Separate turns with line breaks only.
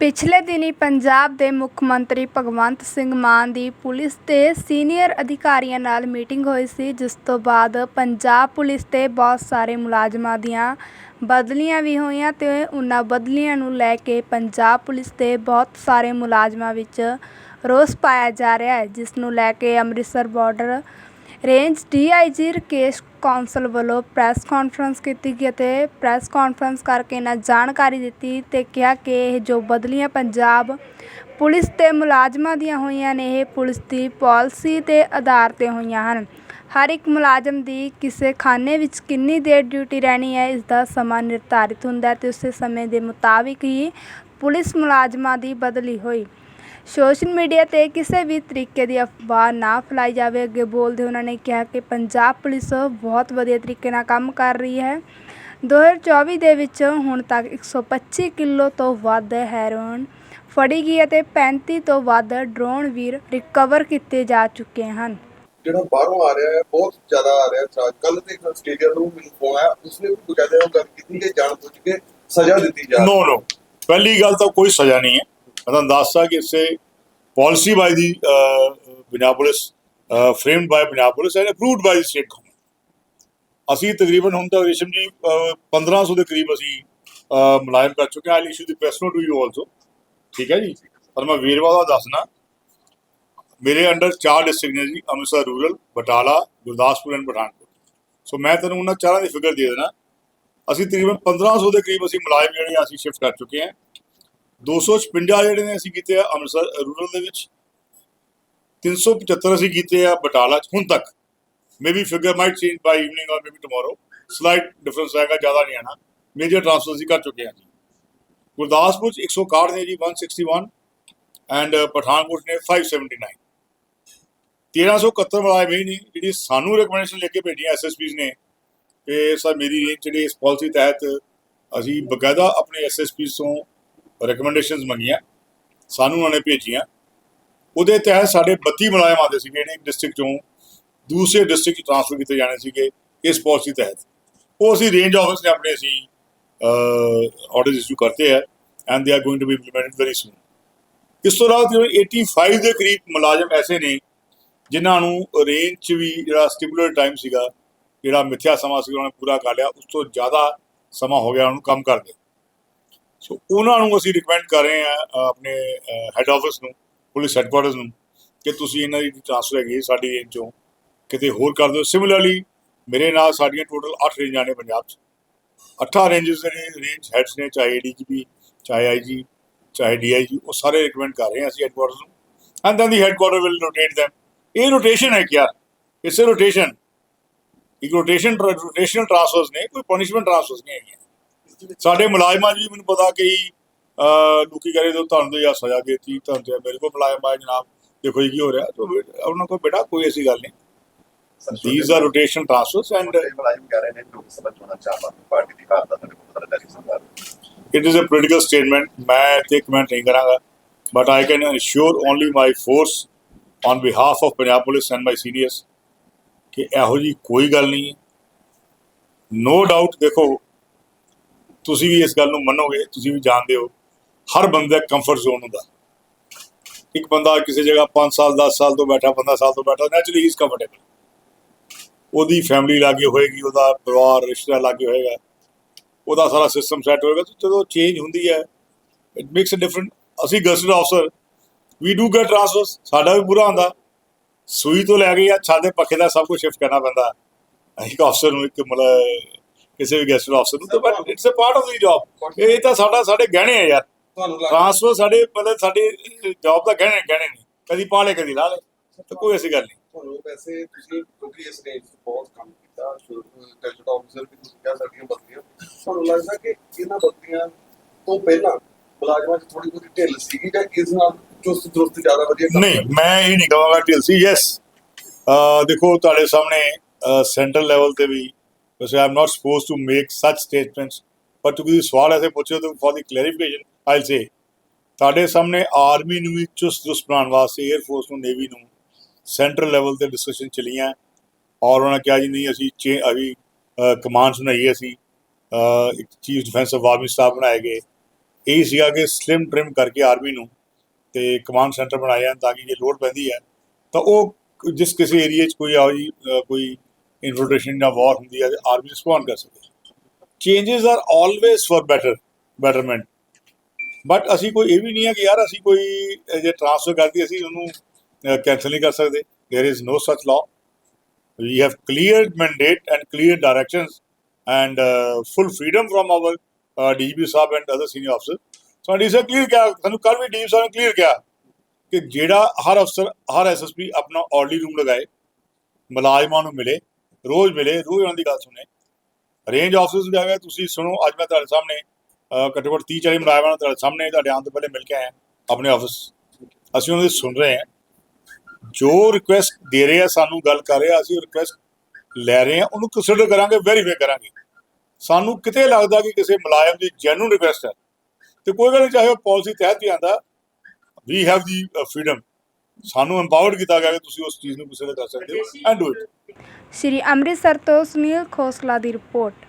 ਪਿਛਲੇ ਦਿਨੀਂ ਪੰਜਾਬ ਦੇ ਮੁੱਖ ਮੰਤਰੀ ਭਗਵੰਤ ਸਿੰਘ ਮਾਨ ਦੀ ਪੁਲਿਸ ਦੇ ਸੀਨੀਅਰ ਅਧਿਕਾਰੀਆਂ ਨਾਲ ਮੀਟਿੰਗ ਹੋਈ ਸੀ, ਜਿਸ ਤੋਂ ਬਾਅਦ ਪੰਜਾਬ ਪੁਲਿਸ ਦੇ ਬਹੁਤ ਸਾਰੇ ਮੁਲਾਜ਼ਮਾਂ ਦੀਆਂ ਬਦਲੀਆਂ ਵੀ ਹੋਈਆਂ ਤੇ ਉਹਨਾਂ ਬਦਲੀਆਂ ਨੂੰ ਲੈ ਕੇ ਪੰਜਾਬ ਪੁਲਿਸ ਦੇ ਬਹੁਤ ਸਾਰੇ ਮੁਲਾਜ਼ਮਾਂ ਵਿੱਚ ਰੋਸ ਪਾਇਆ ਜਾ ਰਿਹਾ ਹੈ, ਜਿਸ ਨੂੰ ਲੈ ਕੇ Amritsar border range DIG Rakesh Kaushal ਵੱਲੋਂ ਪ੍ਰੈਸ ਕਾਨਫਰੰਸ ਕੀਤੀ ਗਈ ਅਤੇ ਪ੍ਰੈਸ ਕਾਨਫਰੰਸ ਕਰਕੇ ਇਹਨਾਂ ਜਾਣਕਾਰੀ ਦਿੱਤੀ ਤੇ ਕਿਹਾ ਕਿ ਇਹ ਜੋ ਬਦਲੀਆਂ ਪੰਜਾਬ ਪੁਲਿਸ ਤੇ ਮੁਲਾਜ਼ਮਾਂ ਦੀਆਂ ਹੋਈਆਂ ਨੇ, ਇਹ ਪੁਲਿਸ ਦੀ ਪਾਲਿਸੀ ਦੇ ਆਧਾਰ ਤੇ ਹੋਈਆਂ ਹਨ। ਹਰ ਇੱਕ ਮੁਲਾਜ਼ਮ ਦੀ ਕਿਸੇ ਖਾਨੇ ਵਿੱਚ ਕਿੰਨੀ ਦੇਰ ਡਿਊਟੀ ਰਹਿਣੀ ਹੈ, ਇਸ ਦਾ ਸਮਾਂ ਨਿਰਧਾਰਿਤ ਹੁੰਦਾ ਹੈ ਤੇ ਉਸੇ ਸਮੇਂ ਦੇ ਮੁਤਾਬਿਕ ਹੀ ਪੁਲਿਸ ਮੁਲਾਜ਼ਮਾਂ ਦੀ ਬਦਲੀ ਹੋਈ। ਸੋਸ਼ਲ ਮੀਡੀਆ 'ਤੇ ਕਿਸੇ ਵੀ ਤਰੀਕੇ ਦੀ ਅਫਵਾਹ ਨਾ ਫੈਲਾਈ ਜਾਵੇ ਅੱਗੇ ਬੋਲਦੇ ਉਹਨਾਂ ਨੇ ਕਿਹਾ ਕਿ ਪੰਜਾਬ ਪੁਲਿਸ ਬਹੁਤ ਵਧੀਆ ਤਰੀਕੇ ਨਾਲ ਕੰਮ ਕਰ ਰਹੀ ਹੈ। ਦੋ ਹਜ਼ਾਰ ਚੌਵੀ ਦੇ ਵਿੱਚ ਹੁਣ ਤੱਕ ਇੱਕ ਸੌ ਪੱਚੀ ਕਿਲੋ ਤੋਂ ਵੱਧ ਹੈਰੋਇਨ ਫੜੀ ਗਈ ਅਤੇ 35 ਤੋਂ ਵੱਧ ਡਰੋਨ ਵੀਰ ਰਿਕਵਰ ਕੀਤੇ ਜਾ ਚੁੱਕੇ ਹਨ।
ਜਿਹੜਾ ਬਾਹਰੋਂ ਆ ਰਿਹਾ ਹੈ ਬਹੁਤ ਜ਼ਿਆਦਾ ਆ ਰਿਹਾ ਹੈ। ਕੱਲ ਤੇ ਇੱਕ ਆਸਟ੍ਰੇਲੀਆ ਤੋਂ ਮੈਨੂੰ ਫੋਨ ਆਇਆ ਉਸਨੇ ਵੀ ਕੁਝ ਜ਼ਿਆਦਾ ਗੱਲ ਕੀਤੀ ਕਿ ਜਾਣ ਬੁੱਝ ਕੇ ਸਜ਼ਾ ਦਿੱਤੀ ਜਾ
ਨੋ ਨੋ ਪਹਿਲੀ ਗੱਲ ਤਾਂ ਕੋਈ ਸਜ਼ਾ ਨਹੀਂ ਹੈ। ਮੈਂ ਤੁਹਾਨੂੰ ਦੱਸਦਾ ਕਿ ਇਸੇ policy by the Punjab police framed by Punjab police and approved by state government ਅਸੀਂ ਤਕਰੀਬਨ ਹੁਣ ਤੱਕ ਰੇਸ਼ਮ ਜੀ ਅਹ, 1500 ਦੇ ਕਰੀਬ ਅਸੀਂ ਅਹ, ਮੁਲਾਇਮ ਕਰ ਚੁੱਕੇ ਹਾਂ। I issue the press note to you also ਠੀਕ ਹੈ ਜੀ? ਪਰ ਮੈਂ ਵੀਰਵਾ ਦਾ ਦੱਸਣਾ ਮੇਰੇ ਅੰਡਰ ਚਾਰ ਡਿਸਟ੍ਰਿਕਟ ਨੇ ਜੀ Amritsar rural Batala Gurdaspur and Pathankot. So ਮੈਂ ਤੁਹਾਨੂੰ ਉਹਨਾਂ ਚਾਰਾਂ ਦੀ ਫਿਗਰ ਦੇ ਦੇਣਾ। ਅਸੀਂ ਤਕਰੀਬਨ 1500 ਦੇ ਕਰੀਬ ਅਸੀਂ ਮੁਲਾਇਮ ਜਿਹੜੇ ਅਸੀਂ ਸ਼ਿਫਟ ਕਰ ਚੁੱਕੇ ਹਾਂ। 256 ਜਿਹੜੇ ਨੇ ਅਸੀਂ ਕੀਤੇ ਆ ਅੰਮ੍ਰਿਤਸਰ ਰੂਰਲ ਦੇ ਵਿੱਚ। 375 ਅਸੀਂ ਕੀਤੇ ਆ ਬਟਾਲਾ ਚ, ਹੁਣ ਤੱਕ। Maybe figure might change by evening or maybe tomorrow slight difference ਆਏਗਾ ਜ਼ਿਆਦਾ ਨਹੀਂ ਆਣਾ ਮੇਜਰ ਟ੍ਰਾਂਸਫਰ ਅਸੀਂ ਕਰ ਚੁੱਕੇ ਹਾਂ ਜੀ। ਗੁਰਦਾਸਪੁਰ ਚ 161 ਨੇ ਜੀ 161 ਐਂਡ ਪਠਾਨਕੋਟ ਨੇ 579 1371 ਵਾਲਾ ਵੀ ਨਹੀਂ ਜਿਹੜੀ ਸਾਨੂੰ ਰეკਮੈਂਡੇਸ਼ਨ ਲੈ ਕੇ ਭੇਜੀਆਂ ਐਸਐਸਪੀਜ਼ ਨੇ। ਕਿ ਸਰ, ਮੇਰੀ ਰੇਂਜ ਜਿਹੜੀ ਇਸ ਪਾਲਿਸੀ ਤਹਿਤ ਅਸੀਂ ਬਕਾਇਦਾ ਆਪਣੇ ਐਸਐਸਪੀ ਤੋਂ ਰეკਮੈਂਡੇਸ਼ਨਸ ਮੰਗੀਆਂ, ਸਾਨੂੰ ਉਹਨਾਂ ਨੇ ਭੇਜੀਆਂ। ਉਹਦੇ ਤਹਿਤ ਸਾਡੇ 32 ਮੁਲਾਜ਼ਮ ਆਉਂਦੇ ਸੀਗੇ, ਜਿਹੜੇ ਇੱਕ ਡਿਸਟ੍ਰਿਕਟ ਚੋਂ ਦੂਸਰੇ ਡਿਸਟ੍ਰਿਕਟ 'ਚ ਟ੍ਰਾਂਸਫਰ ਕੀਤੇ ਜਾਣੇ ਸੀਗੇ, ਇਸ ਪਾਲਿਸੀ ਤਹਿਤ। ਉਹ ਅਸੀਂ ਰੇਂਜ ਆਫਿਸ ਨੇ ਆਪਣੇ ਅਸੀਂ ਆਰਡਰਸ ਇਸ਼ੂ ਕਰਤੇ ਹੈ and they are going to be implemented very soon ਇਸ ਤੋਂ ਇਲਾਵਾ ਤਕਰੀਬਨ 85 ਦੇ ਕਰੀਬ ਮੁਲਾਜ਼ਮ ਐਸੇ ਨੇ, ਜਿਨ੍ਹਾਂ ਨੂੰ ਰੇਂਜ 'ਚ ਵੀ ਜਿਹੜਾ ਸਟਿਪੂਲੇਟਡ ਟਾਈਮ ਸੀਗਾ, ਜਿਹੜਾ ਮਿੱਥਿਆ ਸਮਾਂ ਸੀ ਉਹਨਾਂ ਨੇ ਪੂਰਾ ਕਰ ਲਿਆ, ਉਸ ਤੋਂ ਜ਼ਿਆਦਾ ਸਮਾਂ ਹੋ ਗਿਆ, ਉਹਨਾਂ ਨੂੰ ਕੰਮ ਕਰਦੇ। ਸੋ ਉਹਨਾਂ ਨੂੰ ਅਸੀਂ ਰਿਕਮੈਂਡ ਕਰ ਰਹੇ ਹਾਂ ਆਪਣੇ ਹੈੱਡ ਆਫਿਸ ਨੂੰ ਪੁਲਿਸ ਹੈੱਡਕੁਆਰਟਰਸ ਨੂੰ, ਕਿ ਤੁਸੀਂ ਇਹਨਾਂ ਦੀ ਟ੍ਰਾਂਸਫਰ ਹੈਗੀ ਹੈ ਸਾਡੀ ਰੇਂਜ ਚੋਂ ਕਿਤੇ ਹੋਰ ਕਰ ਦਿਓ। ਸਿਮਿਲਰਲੀ ਮੇਰੇ ਨਾਲ ਸਾਡੀਆਂ ਟੋਟਲ 8 ਰੇਂਜਾਂ ਨੇ ਪੰਜਾਬ 'ਚ। ਅੱਠਾਂ ਰੇਂਜਸ ਦੇ ਰੇਂਜ ਹੈਡਸ ਨੇ, ਚਾਹੇ ਏਡੀਜੀਪੀ ਚਾਹੇ ਆਈਜੀ ਚਾਹੇ ਡੀਆਈਜੀ ਉਹ ਸਾਰੇ ਰਿਕਮੈਂਡ ਕਰ ਰਹੇ ਹਾਂ ਅਸੀਂ ਹੈੱਡਕੁਆਰਟਰਸ ਨੂੰ। And then the headquarter will rotate them. ਇਹ ਰੋਟੇਸ਼ਨ ਹੈ ਕਿਆ? ਇਟਸ ਅ ਰੋਟੇਸ਼ਨ ਇੱਕ ਰੋਟੇਸ਼ਨ ਰੋਟੇਸ਼ਨਲ ਟ੍ਰਾਂਸਫਰਸ ਨੇ, ਕੋਈ ਪਨਿਸ਼ਮੈਂਟ ਟ੍ਰਾਂਸਫਰਸ ਨਹੀਂ ਹੈਗੀਆਂ। ਸਾਡੇ ਮੁਲਾਜ਼ਮਾਂ 'ਚ ਵੀ ਮੈਨੂੰ ਪਤਾ ਕਿ ਅਹ, ਲੋਕੀ ਕਰੇ ਤੋਂ ਤੁਹਾਨੂੰ ਤਾਂ ਯਾ ਸਜ਼ਾ ਦੇਤੀ ਤੁਹਾਨੂੰ ਤੇ ਮੇਰੇ ਕੋਲ ਮੁਲਾਜ਼ਮ ਆਏ ਜਨਾਬ ਦੇਖੋ ਜੀ ਕੀ ਹੋ ਰਿਹਾ ਤਾਂ ਉਹਨਾਂ ਕੋਲ ਬੇਟਾ ਕੋਈ ਐਸੀ ਗੱਲ ਨਹੀਂ। these are rotational transfers and
ਮੁਲਾਜ਼ਮ ਕਹਿ ਰਹੇ ਨੇ ਲੋਕ ਸਭਾ ਚੋਣਾਂ ਚਾਹ ਪਾਰਟੀ ਦੀ ਹਾਰ ਦਾ ਤੁਹਾਨੂੰ ਪਤਾ ਲੱਗ ਸਕਦਾ
it is a political statement. ਮੈਂ ਤੇ ਕਮੈਂਟ ਨਹੀਂ ਕਰਾਂਗਾ but I can assure only my force on behalf of Punjab Police and my seniors ਕਿ ਇਹੋ ਜੀ ਕੋਈ ਗੱਲ ਨਹੀਂ ਨੋ ਡਾਊਟ ਦੇਖੋ ਤੁਸੀਂ ਵੀ ਇਸ ਗੱਲ ਨੂੰ ਮੰਨੋਗੇ, ਤੁਸੀਂ ਵੀ ਜਾਣਦੇ ਹੋ, ਹਰ ਬੰਦੇ ਦਾ ਕੰਫਰਟ ਜ਼ੋਨ ਹੁੰਦਾ। ਇੱਕ ਬੰਦਾ ਕਿਸੇ ਜਗ੍ਹਾ 5 ਸਾਲ 10 ਸਾਲ ਤੋਂ ਬੈਠਾ 15 ਸਾਲ ਤੋਂ ਬੈਠਾ ਨੈਚੁਰਲੀ ਹੀ ਇਜ਼ ਕੰਫਰਟੇਬਲ ਉਹਦੀ ਫੈਮਿਲੀ ਲਾਗੇ ਹੋਏਗੀ, ਉਹਦਾ ਪਰਿਵਾਰ ਰਿਸ਼ਤੇਦਾਰ ਲਾਗੇ ਹੋਏਗਾ। ਉਹਦਾ ਸਾਰਾ ਸਿਸਟਮ ਸੈੱਟ ਹੋਏਗਾ, ਤੇ ਜਦੋਂ ਚੇਂਜ ਹੁੰਦੀ ਹੈ ਇਟ ਮੇਕਸ ਅ ਡਿਫਰੈਂਟ ਅਸੀਂ gazetted officer we do get transfers ਸਾਡਾ ਵੀ ਬੁਰਾ ਹੁੰਦਾ। ਸੂਈ ਤੋਂ ਲੈ ਕੇ ਆ ਛਾਦੇ ਪੱਖੇ ਦਾ ਸਭ ਕੁਝ ਸ਼ਿਫਟ ਕਰਨਾ ਪੈਂਦਾ। ਇੱਕ ਅਫਸਰ ਨੂੰ ਇੱਕ ਮਤਲਬ ਕਿਸੇ ਵੀ ਗੈਸਟ ਅਫਸਰ ਨੂੰ ਤਾਂ but it's a part of the job ਇਹ ਤਾਂ ਸਾਡਾ ਸਾਡੇ ਗਹਿਣੇ ਆ ਯਾਰ।
ਤੁਹਾਨੂੰ
ਟ੍ਰਾਂਸਫਰ ਸਾਡੇ ਮਤਲਬ ਸਾਡੀ ਜੌਬ ਦਾ ਗਹਿਣੇ ਗਹਿਣੇ ਨਹੀਂ। ਕਦੀ ਪਾ ਲੈ ਕਦੀ ਲਾ ਲੈ ਤਾਂ ਕੋਈ ਐਸੀ ਗੱਲ ਨਹੀਂ।
ਤੁਹਾਨੂੰ ਵੈਸੇ ਤੁਸੀਂ ਕਿਉਂਕਿ ਇਸ ਰੇਂਜ 'ਚ ਬਹੁਤ ਕੰਮ ਕੀਤਾ ਟੈਕਟ ਆਫੀਸਰ ਵੀ ਤੁਸੀਂ ਕਹਿ ਸਕਦੀਆਂ ਬਦਲੀਆਂ ਤੁਹਾਨੂੰ ਲੱਗਦਾ ਕਿ ਇਹਨਾਂ ਬਦਲੀਆਂ ਤੋਂ ਪਹਿਲਾਂ ਮੁਲਾਜ਼ਮਾਂ 'ਚ ਥੋੜੀ ਬਹੁਤੀ ਢਿੱਲ ਸੀਗੀ ਜਾਂ ਇਸ ਨਾਲ ਚੁਸਤ ਦਰੁਸਤ ਜ਼ਿਆਦਾ ਵਧੀਆ ਕੰਮ
ਨਹੀਂ ਮੈਂ ਇਹ ਨਹੀਂ ਕਹਾਂਗਾ ਢਿਲਸੀ ਯੈਸ ਦੇਖੋ ਤੁਹਾਡੇ ਸਾਹਮਣੇ ਸੈਂਟਰਲ ਲੈਵਲ ਤੇ ਵੀ ਵੈਸੇ I am not suppose to make such statements ਪਰ ਤੁਸੀਂ ਸਵਾਲ ਐਸੇ ਪੁੱਛੇ ਤਾਂ for the clarification I'll say ਤੁਹਾਡੇ ਸਾਹਮਣੇ ਆਰਮੀ ਨੂੰ ਵੀ ਚੁਸਤ ਦੁਸਤ ਬਣਾਉਣ ਵਾਸਤੇ 에ਅਰ ਫੋਰਸ ਨੂੰ ਨੇਵੀ ਨੂੰ ਸੈਂਟਰਲ ਲੈਵਲ ਤੇ ਡਿਸਕਸ਼ਨ ਚਲੀਆਂ। ਔਰ ਉਹਨਾਂ ਕਿਹਾ ਜੀ, ਨਹੀਂ, ਅਸੀਂ ਚੇ, ਅਭੀ ਕਮਾਂਡਸ ਬਣਾਈਏ ਅਸੀਂ। ਇੱਕ chief defence of army staff ਬਣਾਏ ਗਏ। ਇਹ ਸੀਗਾ ਕਿ ਸਲਿਮ ਟ੍ਰਿਮ ਕਰਕੇ ਆਰਮੀ ਨੂੰ ਤੇ ਕਮਾਂਡ ਸੈਂਟਰ ਬਣਾਏ ਜਾਣ ਤਾਂ ਕਿ ਜੇ ਲੋਡ ਪੈਂਦੀ ਹੈ, ਤਾਂ ਉਹ ਜਿਸ ਕਿਸੇ ਏਰੀਆ 'ਚ ਕੋਈ ਆਓ ਜੀ ਕੋਈ ਇਨਫਿਲਟ੍ਰੇਸ਼ਨ ਜਾਂ ਵਾਰ ਹੁੰਦੀ ਹੈ ਆਰਮੀ ਰਿਸਪੌਂਡ ਕਰ ਸਕੇ changes are always for better betterment but ਅਸੀਂ ਕੋਈ ਇਹ ਵੀ ਨਹੀਂ ਹੈ ਕਿ ਯਾਰ ਅਸੀਂ ਕੋਈ ਜੇ ਟ੍ਰਾਂਸਫਰ ਕਰਤੀ ਅਸੀਂ ਉਹਨੂੰ ਕੈਨਸਲ ਨਹੀਂ ਕਰ ਸਕਦੇ। There is no such law we have clear mandate and clear directions and uh, full freedom from our uh, DGP Saab and other senior officers. So DGP Saab clear किया ਸਾਨੂੰ ਕੱਲ ਵੀ DGP Saab ਨੇ clear ਕਿਹਾ ਕਿ ਜਿਹੜਾ ਹਰ ਅਫਸਰ ਹਰ SSP ਆਪਣਾ ਆਰਡਰਲੀ room ਲਗਾਏ ਮੁਲਾਜ਼ਮਾਂ ਨੂੰ ਮਿਲੇ ਰੋਜ਼ ਮਿਲੇ ਰੋਜ਼ ਉਹਨਾਂ ਦੀ ਗੱਲ ਸੁਣੇ ਰੇਂਜ ਆਫਿਸਰਸ ਵੀ ਆ ਗਏ ਤੁਸੀਂ ਸੁਣੋ, ਅੱਜ ਮੈਂ ਤੁਹਾਡੇ ਸਾਹਮਣੇ ਘੱਟੋ ਘੱਟ 30 40 ਮੁਲਾਜ਼ਮਾਂ ਤੁਹਾਡੇ ਸਾਹਮਣੇ, ਤੁਹਾਡੇ ਆਉਣ ਤੋਂ ਪਹਿਲੇ ਮਿਲ ਕੇ ਆਏ ਆਪਣੇ ਆਫਿਸ ਅਸੀਂ ਉਹਨਾਂ ਦੀ ਸੁਣ ਰਹੇ ਹਾਂ। ਜੋ ਰਿਕੁਐਸਟ ਦੇ ਰਹੇ ਆ, ਸਾਨੂੰ ਗੱਲ ਕਰ ਰਹੇ ਆ, ਅਸੀਂ ਰਿਕੁਐਸਟ ਲੈ ਰਹੇ ਆ ਉਹਨੂੰ ਕੰਸੀਡਰ ਕਰਾਂਗੇ ਵੈਰੀਫਾਈ ਕਰਾਂਗੇ। ਸਾਨੂੰ ਕਿਤੇ ਲੱਗਦਾ ਕਿ ਕਿਸੇ ਮੁਲਾਜ਼ਮ ਦੀ ਜੈਨੂਨ ਰਿਕੁਐਸਟ ਹੈ। ਤੇ ਕੋਈ ਗੱਲ ਨਹੀਂ, ਚਾਹੇ ਉਹ ਪਾਲਿਸੀ ਤਹਿਤ ਹੀ ਆਂਦਾ ਵੀ ਹੈਵ ਦੀ ਫਰੀडम ਸਾਨੂੰ ਐਮਪਾਵਰਡ ਕੀਤਾ ਗਿਆ ਕਿ ਤੁਸੀਂ ਉਸ ਚੀਜ਼ ਨੂੰ ਕੰਸੀਡਰ ਕਰ ਸਕਦੇ ਹੋ and do it
Shri Amritsar ਤੋਂ ਸੁਨੀਲ ਖੋਸਲਾ ਦੀ ਰਿਪੋਰਟ